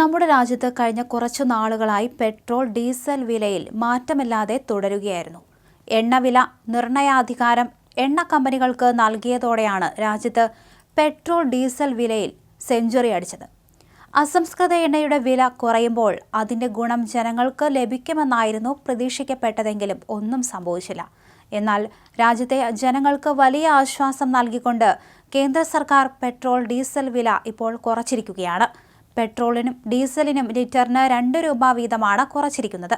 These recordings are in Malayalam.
നമ്മുടെ രാജ്യത്ത് കഴിഞ്ഞ കുറച്ചു നാളുകളായി പെട്രോൾ ഡീസൽ വിലയിൽ മാറ്റമില്ലാതെ തുടരുകയായിരുന്നു. എണ്ണവില നിർണയാധികാരം എണ്ണ കമ്പനികൾക്ക് നൽകിയതോടെയാണ് രാജ്യത്ത് പെട്രോൾ ഡീസൽ വിലയിൽ സെഞ്ചുറി അടിച്ചത്. അസംസ്കൃത എണ്ണയുടെ വില കുറയുമ്പോൾ അതിന്റെ ഗുണം ജനങ്ങൾക്ക് ലഭിക്കുമെന്നായിരുന്നു പ്രതീക്ഷിക്കപ്പെട്ടതെങ്കിലും ഒന്നും സംഭവിച്ചില്ല. എന്നാൽ രാജ്യത്തെ ജനങ്ങൾക്ക് വലിയ ആശ്വാസം നൽകിക്കൊണ്ട് കേന്ദ്ര സർക്കാർ പെട്രോൾ ഡീസൽ വില ഇപ്പോൾ കുറച്ചിരിക്കുകയാണ്. പെട്രോളിനും ഡീസലിനും ലിറ്ററിന് രണ്ട് രൂപ വീതമാണ് കുറച്ചിരിക്കുന്നത്.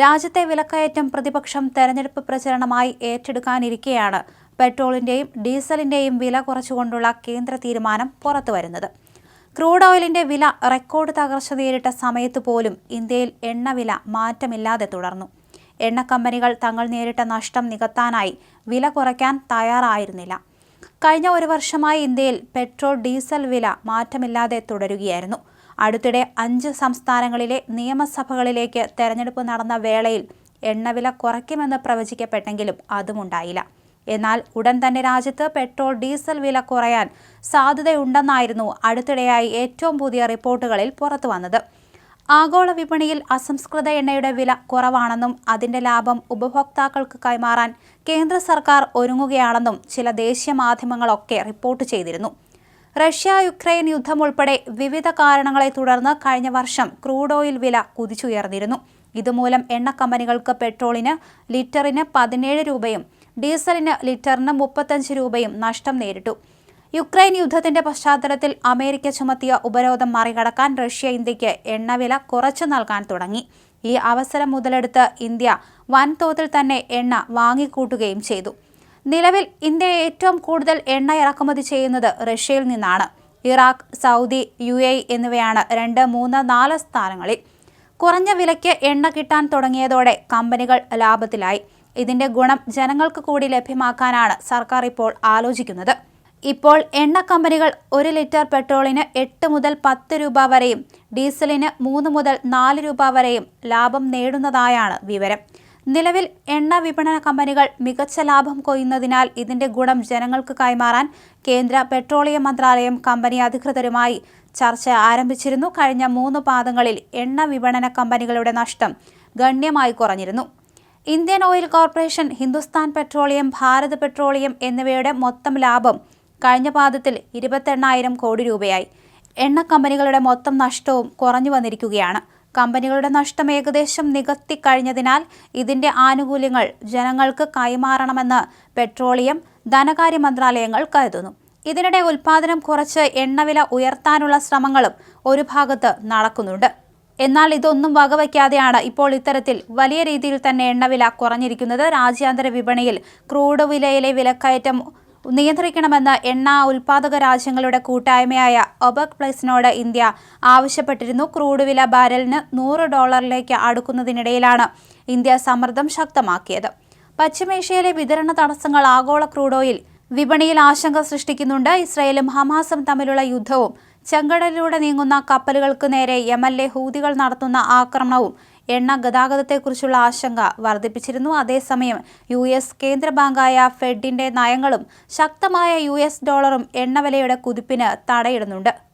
രാജ്യത്തെ വിലക്കയറ്റം പ്രതിപക്ഷം തെരഞ്ഞെടുപ്പ് പ്രചരണമായി ഏറ്റെടുക്കാനിരിക്കെയാണ് പെട്രോളിന്റെയും ഡീസലിന്റെയും വില കുറച്ചുകൊണ്ടുള്ള കേന്ദ്ര തീരുമാനം പുറത്തുവരുന്നത്. ക്രൂഡ് ഓയിലിന്റെ വില റെക്കോർഡ് തകർച്ച നേരിട്ട സമയത്ത് പോലും ഇന്ത്യയിൽ എണ്ണവില മാറ്റമില്ലാതെ തുടർന്നു. എണ്ണ കമ്പനികൾ തങ്ങൾ നേരിട്ട നഷ്ടം നികത്താനായി വില കുറയ്ക്കാൻ തയ്യാറായിരുന്നില്ല. കഴിഞ്ഞ ഒരു വർഷമായി ഇന്ത്യയിൽ പെട്രോൾ ഡീസൽ വില മാറ്റമില്ലാതെ തുടരുകയായിരുന്നു. അടുത്തിടെ അഞ്ച് സംസ്ഥാനങ്ങളിലെ നിയമസഭകളിലേക്ക് തെരഞ്ഞെടുപ്പ് നടന്ന വേളയിൽ എണ്ണവില കുറയ്ക്കുമെന്ന് പ്രവചിക്കപ്പെട്ടെങ്കിലും അതുമുണ്ടായില്ല. എന്നാൽ ഉടൻ തന്നെ രാജ്യത്ത് പെട്രോൾ ഡീസൽ വില കുറയാൻ സാധ്യതയുണ്ടെന്നായിരുന്നു അടുത്തിടെയായി ഏറ്റവും പുതിയ റിപ്പോർട്ടുകളിൽ പുറത്തു വന്നത് ആഗോള വിപണിയിൽ അസംസ്കൃത എണ്ണയുടെ വില കുറവാണെന്നും അതിന്റെ ലാഭം ഉപഭോക്താക്കൾക്ക് കൈമാറാൻ കേന്ദ്ര സർക്കാർ ഒരുങ്ങുകയാണെന്നും ചില ദേശീയ മാധ്യമങ്ങളൊക്കെ റിപ്പോർട്ട് ചെയ്തിരുന്നു. റഷ്യ യുക്രൈൻ യുദ്ധം ഉൾപ്പെടെ വിവിധ കാരണങ്ങളെ തുടർന്ന് കഴിഞ്ഞ വർഷം ക്രൂഡ് ഓയിൽ വില കുതിച്ചുയർന്നിരുന്നു. ഇതുമൂലം എണ്ണ കമ്പനികൾക്ക് പെട്രോളിന് ലിറ്ററിന് പതിനേഴ് രൂപയും ഡീസലിന് ലിറ്ററിന് മുപ്പത്തഞ്ച് രൂപയും നഷ്ടം നേരിട്ടു. യുക്രൈൻ യുദ്ധത്തിന്റെ പശ്ചാത്തലത്തിൽ അമേരിക്ക ചുമത്തിയ ഉപരോധം മറികടക്കാൻ റഷ്യ ഇന്ത്യയ്ക്ക് എണ്ണവില കുറച്ചു നൽകാൻ തുടങ്ങി. ഈ അവസരം മുതലെടുത്ത് ഇന്ത്യ വൻതോതിൽ തന്നെ എണ്ണ വാങ്ങിക്കൂട്ടുകയും ചെയ്തു. നിലവിൽ ഇന്ത്യ ഏറ്റവും കൂടുതൽ എണ്ണ ഇറക്കുമതി ചെയ്യുന്നത് റഷ്യയിൽ നിന്നാണ്. ഇറാഖ് സൗദി യു എ എന്നിവയാണ് രണ്ട് മൂന്ന് നാല് സ്ഥാനങ്ങളിൽ. കുറഞ്ഞ വിലയ്ക്ക് എണ്ണ കിട്ടാൻ തുടങ്ങിയതോടെ കമ്പനികൾ ലാഭത്തിലായി. ഇതിന്റെ ഗുണം ജനങ്ങൾക്ക് കൂടി ലഭ്യമാക്കാനാണ് സർക്കാർ ഇപ്പോൾ ആലോചിക്കുന്നത്. ഇപ്പോൾ എണ്ണ കമ്പനികൾ ഒരു ലിറ്റർ പെട്രോളിന് എട്ട് മുതൽ പത്ത് രൂപ വരെയും ഡീസലിന് മൂന്ന് മുതൽ നാല് രൂപ വരെയും ലാഭം നേടുന്നതായാണ് വിവരം. നിലവിൽ എണ്ണ വിപണന കമ്പനികൾ മികച്ച ലാഭം കൊയ്യുന്നതിനാൽ ഇതിന്റെ ഗുണം ജനങ്ങൾക്ക് കൈമാറാൻ കേന്ദ്ര പെട്രോളിയം മന്ത്രാലയം കമ്പനി അധികൃതരുമായി ചർച്ച ആരംഭിച്ചിരുന്നു. കഴിഞ്ഞ മൂന്ന് പാദങ്ങളിൽ എണ്ണ വിപണന കമ്പനികളുടെ നഷ്ടം ഗണ്യമായി കുറഞ്ഞിരുന്നു. Indian oil corporation Hindustan petroleum Bharat petroleum എന്നിവയുടെ മൊത്തം ലാഭം കഴിഞ്ഞ പാദത്തിൽ ഇരുപത്തെണ്ണായിരം കോടി രൂപയായി. എണ്ണ കമ്പനികളുടെ മൊത്തം നഷ്ടവും കുറഞ്ഞു വന്നിരിക്കുകയാണ്. കമ്പനികളുടെ നഷ്ടം ഏകദേശം നികത്തി കഴിഞ്ഞതിനാൽ ഇതിന്റെ ആനുകൂല്യങ്ങൾ ജനങ്ങൾക്ക് കൈമാറണമെന്ന് പെട്രോളിയം ധനകാര്യ മന്ത്രാലയങ്ങൾ കരുതുന്നു. ഇതിനിടെ ഉൽപാദനം കുറച്ച് എണ്ണവില ഉയർത്താനുള്ള ശ്രമങ്ങളും ഒരു ഭാഗത്ത് നടക്കുന്നുണ്ട്. എന്നാൽ ഇതൊന്നും വകവയ്ക്കാതെയാണ് ഇപ്പോൾ ഇത്തരത്തിൽ വലിയ രീതിയിൽ തന്നെ എണ്ണവില കുറഞ്ഞിരിക്കുന്നത്. രാജ്യാന്തര വിപണിയിൽ ക്രൂഡ് വിലയിലെ വിലക്കയറ്റം നിയന്ത്രിക്കണമെന്ന് എണ്ണ ഉൽപാദക രാജ്യങ്ങളുടെ കൂട്ടായ്മയായ ഒബക് പ്ലസിനോട് ഇന്ത്യ ആവശ്യപ്പെട്ടിരുന്നു. ക്രൂഡ് വില ബാരലിന് നൂറ് ഡോളറിലേക്ക് അടുക്കുന്നതിനിടയിലാണ് ഇന്ത്യ സമ്മർദ്ദം ശക്തമാക്കിയത്. പശ്ചിമേഷ്യയിലെ വിതരണ തടസ്സങ്ങൾ ആഗോള ക്രൂഡ് ഓയിൽ വിപണിയിൽ ആശങ്ക സൃഷ്ടിക്കുന്നുണ്ട്. ഇസ്രയേലും ഹമാസും തമ്മിലുള്ള യുദ്ധവും ചെങ്കടലിലൂടെ നീങ്ങുന്ന കപ്പലുകൾക്ക് നേരെ യമനിലെ ഹൂതികൾ നടത്തുന്ന ആക്രമണവും എണ്ണ ഗതാഗതത്തെക്കുറിച്ചുള്ള ആശങ്ക വർദ്ധിപ്പിച്ചിരുന്നു. അതേസമയം യു എസ് കേന്ദ്ര ബാങ്കായ ഫെഡിന്റെ നയങ്ങളും ശക്തമായ യു ഡോളറും എണ്ണവിലയുടെ കുതിപ്പിന് തടയിടുന്നുണ്ട്.